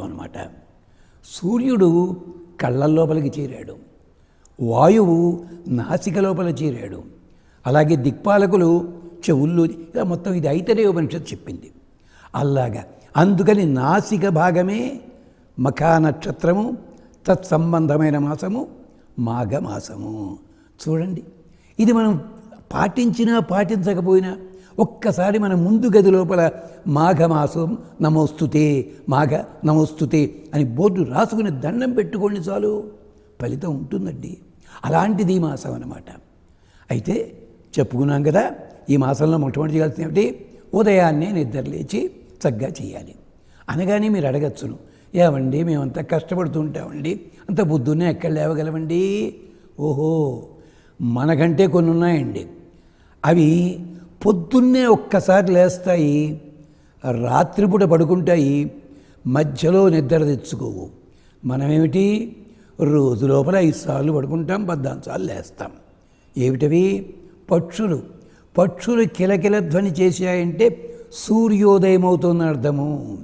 అనమాట సూర్యుడు కళ్ళ లోపలికి చేరాడు. వాయువు నాసిక లోపల చేరాడు. అలాగే దిక్పాలకులు చెవుల్లో ఇలా మొత్తం ఇది అయితేనే ఉపనిషత్తు చెప్పింది. అలాగా అందుకని నాసిక భాగమే మఖా నక్షత్రము తత్సంబంధమైన మాసము మాఘమాసము. చూడండి. ఇది మనం పాటించినా పాటించకపోయినా ఒక్కసారి మన ముందు గది లోపల మాఘమాసం నమోస్తుతే మాఘ నమోస్తుతే అని బోర్డు రాసుకుని దండం పెట్టుకోండి చాలు. ఫలితం ఉంటుందండి. అలాంటిది ఈ మాసం అన్నమాట. అయితే చెప్పుకున్నాం కదా ఈ మాసంలో మొట్టమొదటి చేయాల్సిన ఏమిటి? ఉదయాన్నే నిద్ర లేచి చక్కగా చేయాలి. అనగానే మీరు అడగచ్చును ఏమండి మేమంతా కష్టపడుతూ ఉంటామండి అంత పొద్దున్నే ఎక్కడ లేవగలమండి? ఓహో మనకంటే కొన్ని ఉన్నాయండి అవి పొద్దున్నే ఒక్కసారి లేస్తాయి రాత్రిపూట పడుకుంటాయి మధ్యలో నిద్ర తెచ్చుకోవు. మనమేమిటి? రోజు లోపల ఐదు సార్లు పడుకుంటాం పద్నాలుగు సార్లు లేస్తాం. ఏమిటవి? పక్షులు. పక్షులు కిలకిల ధ్వని చేశాయంటే సూర్యోదయం అవుతుందని అర్థము.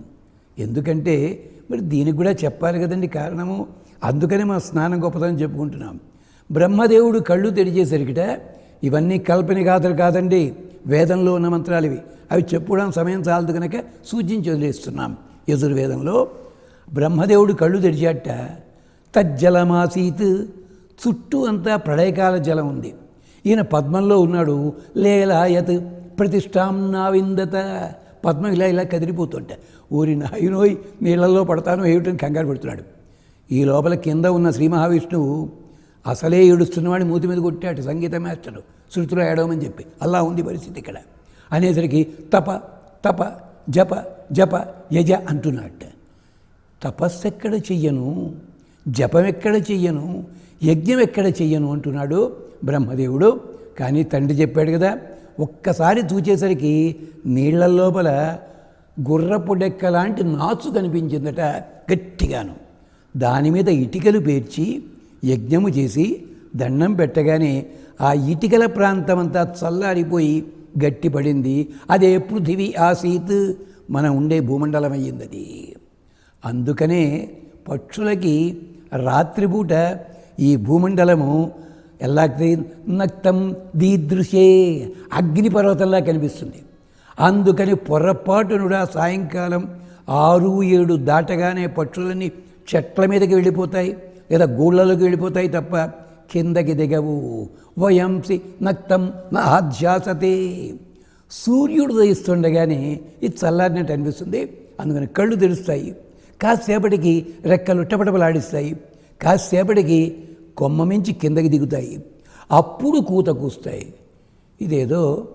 ఎందుకంటే మరి దీనికి కూడా చెప్పాలి కదండి కారణము. అందుకనే మా స్నానం గొప్పదని చెప్పుకుంటున్నాం. బ్రహ్మదేవుడు కళ్ళు తెరిచేసరికిట ఇవన్నీ కల్పని గాథలు కాదండి. వేదంలో ఉన్న మంత్రాలు ఇవి. అవి చెప్పుకోవడం సమయం చాలదు కనుక సూచించి వదిలేస్తున్నాం. యజుర్వేదంలో బ్రహ్మదేవుడు కళ్ళు తెరిచాట తజ్జలమాసీత్ చుట్టూ అంతా ప్రళయకాల జలం ఉంది. ఈయన పద్మంలో ఉన్నాడు లేలాయత్ ప్రతిష్టాం నావిందత. పద్మం ఇలా ఇలా కదిలిపోతుంట ఊరి నాయనోయ్ నీళ్ళల్లో పడతాను ఏమిటని కంగారు పెడుతున్నాడు. ఈ లోపల కింద ఉన్న శ్రీ మహావిష్ణువు అసలే ఏడుస్తున్నవాడిని మూతి మీద కొట్టాడు సంగీత మాస్టరు. శృతిలో ఏడవమని చెప్పి అలా ఉంది పరిస్థితి ఇక్కడ. అనేసరికి తప తప జప జప యజ అంటున్నట్ట తపస్సు ఎక్కడ చెయ్యను? జపం ఎక్కడ చెయ్యను? యజ్ఞం ఎక్కడ చెయ్యను అంటున్నాడు బ్రహ్మదేవుడు. కానీ తండ్రి చెప్పాడు కదా ఒక్కసారి చూచేసరికి నీళ్ళ లోపల గుర్రపు డెక్క లాంటి నాచు కనిపించిందట గట్టిగాను. దాని మీద ఇటుకలు పేర్చి యజ్ఞము చేసి దండం పెట్టగానే ఆ ఇటుకల ప్రాంతం అంతా చల్లారిపోయి గట్టిపడింది. అదే పృథివీ ఆసీత్ మనం ఉండే భూమండలం అయ్యింది అది అందుకనే పక్షులకి రాత్రిపూట ఈ భూమండలము ఎలా నక్తం దీదృశే అగ్నిపర్వతంలా కనిపిస్తుంది. అందుకని పొరపాటునుడా సాయంకాలం ఆరు ఏడు దాటగానే పక్షులన్నీ చెట్ల మీదకి వెళ్ళిపోతాయి లేదా గూళ్ళలోకి వెళ్ళిపోతాయి తప్ప కిందకి దిగవు. వయంసి నక్తం నాధ్యాసతే సూర్యుడు ఉదయిస్తుండగానే ఇది చల్లారినట్టు అనిపిస్తుంది. అందుకని కళ్ళు తెరుస్తాయి. కాసేపటికి రెక్కలు టపటపలాడిస్తాయి. కాసేపటికి కొమ్మ మించి కిందకి దిగుతాయి. అప్పుడు కూత కూస్తాయి. ఇదేదో